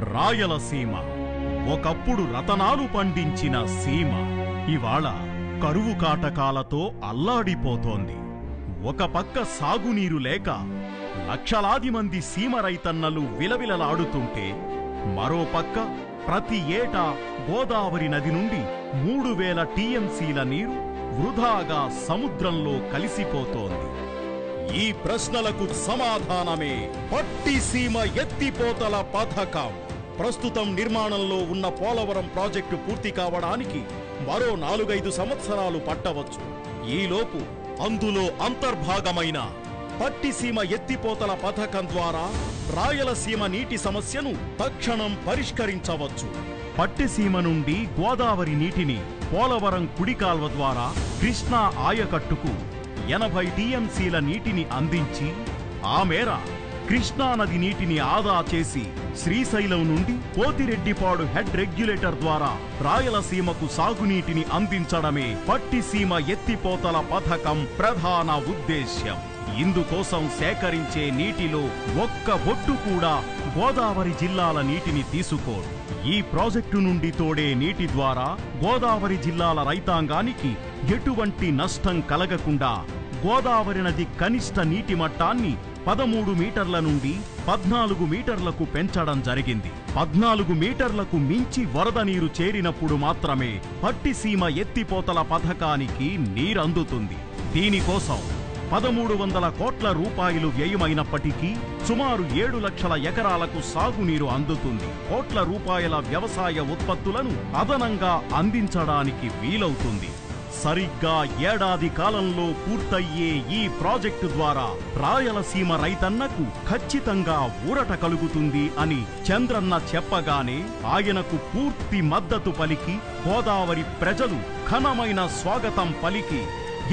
రాయలసీమ ఒకప్పుడు రతనాలు పండించిన సీమ. ఇవాళ కరువు కాటకాలతో అల్లాడిపోతోంది. ఒక పక్క సాగునీరు లేక లక్షలాది మంది సీమ రైతన్నలు విలవిలలాడుతుంటే మరోపక్క ప్రతి ఏటా గోదావరి నది నుండి మూడు వేల టీఎంసీల నీరు వృధాగా సముద్రంలో కలిసిపోతోంది. ఈ ప్రశ్నలకు సమాధానమే పట్టిసీమ ఎత్తిపోతల పథకం. ప్రస్తుతం నిర్మాణంలో ఉన్న పోలవరం ప్రాజెక్టు పూర్తి కావడానికి మరో నాలుగైదు సంవత్సరాలు పట్టవచ్చు. ఈలోపు అందులో అంతర్భాగమైన పట్టిసీమ ఎత్తిపోతల పథకం ద్వారా రాయలసీమ నీటి సమస్యను తక్షణం పరిష్కరించవచ్చు. పట్టిసీమ నుండి గోదావరి నీటిని పోలవరం కుడికాల్వ ద్వారా కృష్ణా ఆయకట్టుకు ఎనభై టీఎంసీల నీటిని అందించి ఆ మేర కృష్ణానది నీటిని ఆదా చేసి శ్రీశైలం నుండి పోతిరెడ్డిపాడు హెడ్ రెగ్యులేటర్ ద్వారా రాయలసీమకు సాగునీటిని అందించడమే పట్టిసీమ ఎత్తిపోతల పథకం ప్రధాన ఉద్దేశ్యం. ఇందుకోసం సేకరించే నీటిలో ఒక్క బొట్టు కూడా గోదావరి జిల్లాల నీటిని తీసుకో ఈ ప్రాజెక్టు నుండి తోడే నీటి ద్వారా గోదావరి జిల్లాల రైతాంగానికి ఎటువంటి నష్టం కలగకుండా గోదావరి నది కనిష్ట నీటి మట్టాన్ని పదమూడు మీటర్ల నుండి పద్నాలుగు మీటర్లకు పెంచడం జరిగింది. పద్నాలుగు మీటర్లకు మించి వరద నీరు చేరినప్పుడు మాత్రమే పట్టిసీమ ఎత్తిపోతల పథకానికి నీరందుతుంది. దీనికోసం పదమూడు వందల కోట్ల రూపాయలు వ్యయమైనప్పటికీ సుమారు ఏడు లక్షల ఎకరాలకు సాగునీరు అందుతుంది. కోట్ల రూపాయల వ్యవసాయ ఉత్పత్తులను అదనంగా అందించడానికి వీలవుతుంది. సరిగ్గా ఏడాది కాలంలో పూర్తయ్యే ఈ ప్రాజెక్టు ద్వారా రాయలసీమ రైతన్నకు ఖచ్చితంగా ఊరట కలుగుతుంది అని చంద్రన్న చెప్పగానే ఆయనకు పూర్తి మద్దతు పలికి గోదావరి ప్రజలు ఘనమైన స్వాగతం పలికి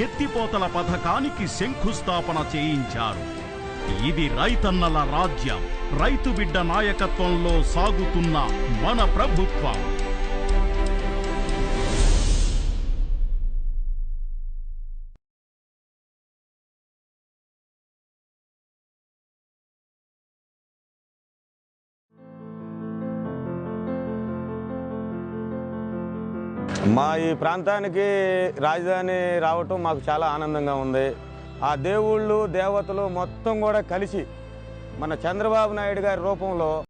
ఎత్తిపోతల పథకానికి శంకుస్థాపన చేయించారు. ఇది రైతన్నల రాజ్యం. రైతు బిడ్డ నాయకత్వంలో సాగుతున్న మన ప్రభుత్వం. మా ఈ ప్రాంతానికి రాజధాని రావటం మాకు చాలా ఆనందంగా ఉంది. ఆ దేవుళ్ళు దేవతలు మొత్తం కూడా కలిసి మన చంద్రబాబు నాయుడు గారి రూపంలో